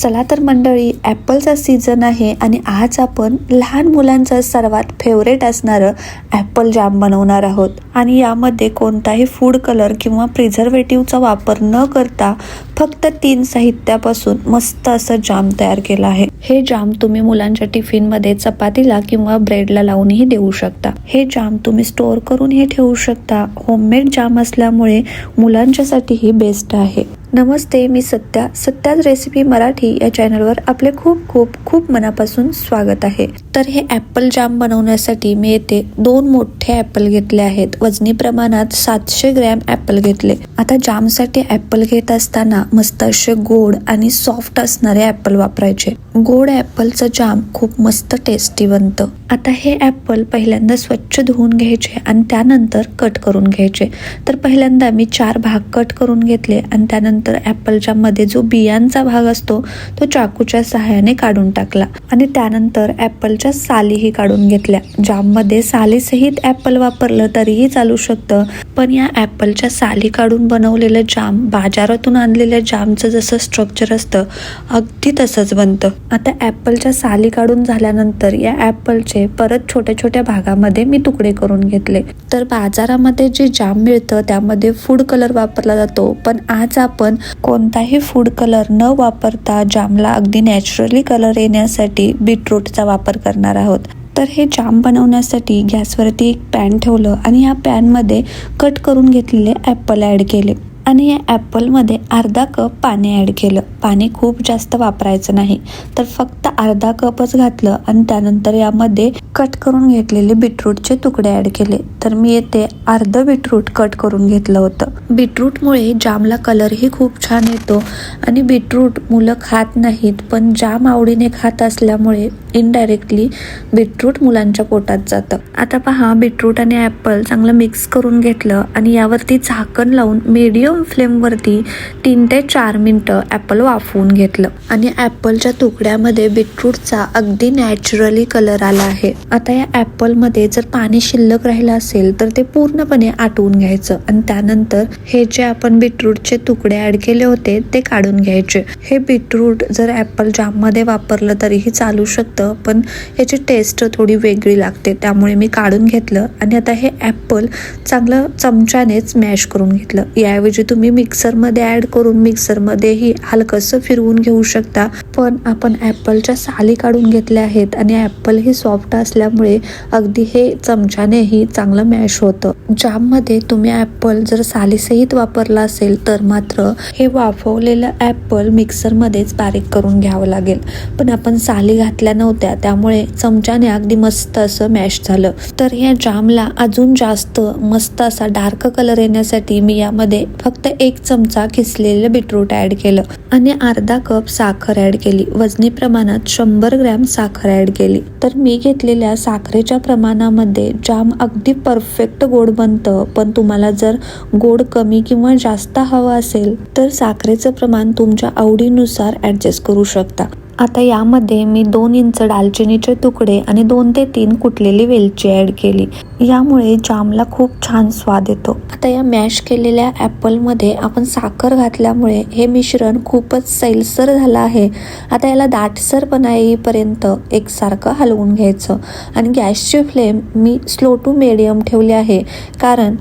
चला तर मंडळी ॲपलचा सीझन आहे आणि आज आपण लहान मुलांचं सर्वात फेवरेट असणारं ॲपल जाम बनवणार आहोत. आणि यामध्ये कोणताही फूड कलर किंवा प्रिझर्वेटिव्हचा वापर न करता फक्त तीन साहित्यापासून मस्त असं जाम तयार केलं आहे. हे जाम तुम्ही मुलांच्या टिफिनमध्ये चपातीला किंवा ब्रेडला लावूनही देऊ शकता. हे जाम तुम्ही स्टोअर करून हे ठेवू शकता. होममेड जाम असल्यामुळे मुलांच्यासाठीही बेस्ट आहे. नमस्ते मी सत्या. सत्याच रेसिपी मराठी या चॅनलवर आपले खूप खूप खूप मनापासून स्वागत आहे. तर हे ॲपल जाम बनवण्यासाठी मी येथे दोन मोठे ॲपल घेतले आहेत. वजनी प्रमाणात सातशे ग्रॅम ॲपल घेतले. आता जामसाठी ॲपल घेत असताना मस्त असे गोड आणि सॉफ्ट असणारे ॲपल वापरायचे. गोड ॲपलचं जाम खूप मस्त टेस्टी बनतं. आता हे ॲपल पहिल्यांदा स्वच्छ धुवून घ्यायचे आणि त्यानंतर कट करून घ्यायचे. तर पहिल्यांदा मी चार भाग कट करून घेतले आणि त्यानंतर ॲपलच्या मध्ये जो बियांचा भाग असतो तो चाकूच्या सहाय्याने काढून टाकला. आणि त्यानंतर ॲपलच्या सालीही काढून घेतल्या. जाममध्ये सालीसहित ॲपल वापरलं तरीही चालू शकतं. पण या ॲपलच्या साली काढून बनवलेलं जाम बाजारातून आणलेल्या जामचं जसं स्ट्रक्चर असतं अगदी तसंच बनतं. आता ॲपलच्या साली काढून झाल्यानंतर या ॲपलचे परत छोट्या छोट्या भागामध्ये मी तुकडे करून घेतले. तर बाजारामध्ये जे जाम मिळतं त्यामध्ये फूड कलर वापरला जातो. पण आज आपण कोणताही फूड कलर न वापरता जामला अगदी नॅचरली कलर येण्यासाठी बीटरूटचा वापर करणार आहोत. तर हे जाम बनवण्यासाठी गॅसवरती एक पॅन ठेवलं आणि या पॅनमध्ये कट करून घेतलेले ॲपल ॲड केले. आणि या ॲपलमध्ये अर्धा कप पाणी ॲड केलं. पाणी खूप जास्त वापरायचं नाही तर फक्त अर्धा कपच घातलं आणि त्यानंतर यामध्ये कट करून घेतलेले बीटरूटचे तुकडे ॲड केले. तर मी येते अर्ध बीटरूट कट करून घेतलं होतं. बीटरूटमुळे जामला कलरही खूप छान येतो आणि बीटरूट मुलं खात नाहीत पण जाम आवडीने खात असल्यामुळे इनडायरेक्टली बीटरूट मुलांच्या पोटात जातं. आता पहा बीटरूट आणि ॲपल चांगलं मिक्स करून घेतलं आणि यावरती झाकण लावून मीडियम फ्लेमवरती तीन ते चार मिनटं ॲपल वाफवून घेतलं. आणि ॲपलच्या तुकड्यामध्ये बीटरूटचा अगदी नॅचरली कलर आला आहे. आता या ॲपलमध्ये जर पाणी शिल्लक राहिलं असेल तर ते पूर्णपणे आटवून घ्यायचं. आणि त्यानंतर हे जे आपण बीटरूटचे तुकडे ॲड केले होते ते काढून घ्यायचे. हे बीटरूट जर ॲपल जाममध्ये वापरलं तरीही चालू शकतं पण याची टेस्ट थोडी वेगळी लागते. त्यामुळे मी काढून घेतलं आणि आता हे ॲपल चांगलं चमच्यानेच मॅश करून घेतलं. याऐवजी तुम्ही मिक्सरमध्ये ॲड करून मिक्सरमध्येही हलकंसं फिरवून घेऊ शकता. पण आपण ॲपलच्या साली काढून घेतल्या आहेत आणि ॲपल हे सॉफ्ट असल्यामुळे अगदी हे चमच्यानेही चांगलं मॅश होतं. जाममध्ये तुम्ही ॲपल जर सालीसहित वापरला असेल तर मात्र हे वाफवलेलं ॲपल मिक्सरमध्येच बारीक करून घ्यावं लागेल. पण आपण साली घातल्या नव्हत्या त्यामुळे चमच्याने अगदी मस्त असं मॅश झालं. तर या जामला अजून जास्त मस्त असा डार्क कलर येण्यासाठी मी यामध्ये फक्त फक्त एक चमचा किसलेलं बीटरूट ॲड केलं आणि अर्धा कप साखर ॲड केली. वजनी प्रमाणात शंभर ग्रॅम साखर ॲड केली. तर मी घेतलेल्या साखरेच्या प्रमाणामध्ये जाम अगदी परफेक्ट गोड बनतं. पण तुम्हाला जर गोड कमी किंवा जास्त हवं असेल तर साखरेचं प्रमाण तुमच्या आवडीनुसार ॲडजस्ट करू शकता. आता यामध्ये मी दोन इंच दालचिनीचे तुकडे आणि दोन ते तीन कुटलेली वेलची ॲड केली. यामुळे जामला खूप छान स्वाद येतो. आता या मॅश केलेल्या ॲपलमध्ये आपण साखर घातल्यामुळे हे मिश्रण खूपच सैलसर झालं आहे. आता याला दाटसरपणा येईपर्यंत एकसारखं हलवून घ्यायचं. आणि गॅसची फ्लेम मी स्लो टू मिडियम ठेवली आहे कारण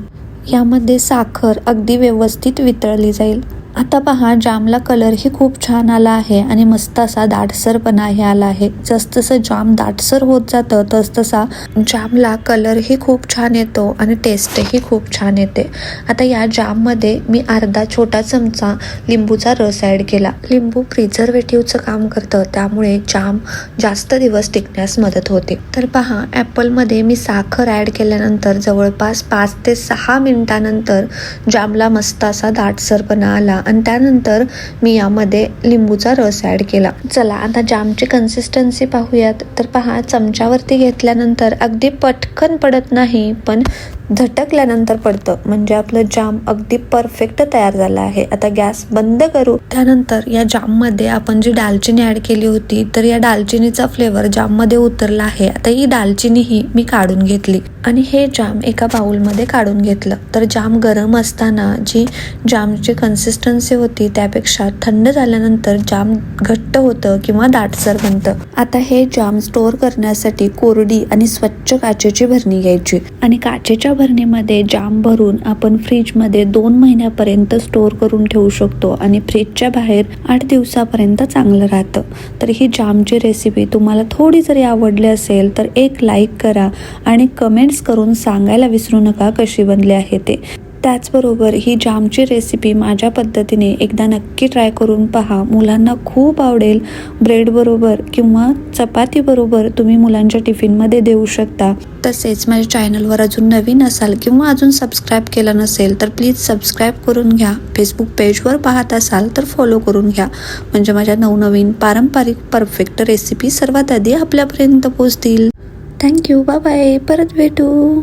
यामध्ये साखर अगदी व्यवस्थित वितळली जाईल. आता पहा जामला कलरही खूप छान आला आहे आणि मस्त असा दाटसरपणाही आला आहे. जसजसं जाम दाटसर होत जातं तसतसा जामला कलरही खूप छान येतो आणि टेस्टही खूप छान येते. आता या जाममध्ये मी अर्धा छोटा चमचा लिंबूचा रस ॲड केला. लिंबू प्रिझर्वेटिव्हचं काम करतं त्यामुळे जाम जास्त दिवस टिकण्यास मदत होते. तर पहा ॲपलमध्ये मी साखर ॲड केल्यानंतर जवळपास पाच ते सहा मिनिटानंतर जामला मस्त असा दाटसरपणा आला. आणि त्यानंतर मी यामध्ये लिंबूचा रस ॲड केला. चला आता जामची कन्सिस्टन्सी पाहूयात. तर पहा चमच्यावरती घेतल्यानंतर अगदी पटकन पडत नाही पण झटकल्यानंतर पडतं. म्हणजे आपलं जाम अगदी परफेक्ट तयार झालं आहे. आता गॅस बंद करू. त्यानंतर या जाममध्ये आपण जी दालचिनी ॲड केली होती तर या दालचिनीचा फ्लेवर जाममध्ये उतरला आहे. आता ही दालचिनी ही मी काढून घेतली. आणि हे जाम एका बाउलमध्ये काढून घेतलं. तर जाम गरम असताना जी जामची कन्सिस्टन्सी होती त्यापेक्षा थंड झाल्यानंतर जाम घट्ट होतं किंवा दाटसर बनतं. आता हे जाम स्टोअर करण्यासाठी कोरडी आणि स्वच्छ काचेची भरणी घ्यायची. आणि काचेच्या भरणीमध्ये जाम भरून आपण फ्रीजमध्ये दोन महिन्यापर्यंत स्टोअर करून ठेवू शकतो आणि फ्रीजच्या बाहेर आठ दिवसापर्यंत चांगलं राहतं. तर ही जामची रेसिपी तुम्हाला थोडी जरी आवडली असेल तर एक लाईक करा आणि कमेंट्स करून सांगायला विसरू नका कशी बनली आहे ते. त्याचबरोबर ही जामची रेसिपी माझ्या पद्धतीने एकदा नक्की ट्राय करून पहा. मुलांना खूप आवडेल. ब्रेडबरोबर किंवा चपातीबरोबर तुम्ही मुलांच्या टिफिनमध्ये देऊ शकता. तसेच माझ्या चॅनलवर अजून नवीन असाल किंवा अजून सबस्क्राईब केलं नसेल तर प्लीज सबस्क्राईब करून घ्या. फेसबुक पेजवर पाहत असाल तर फॉलो करून घ्या. म्हणजे माझ्या नवनवीन पारंपरिक परफेक्ट रेसिपी सर्वात आधी आपल्यापर्यंत पोहोचतील. थँक्यू बाय परत भेटू.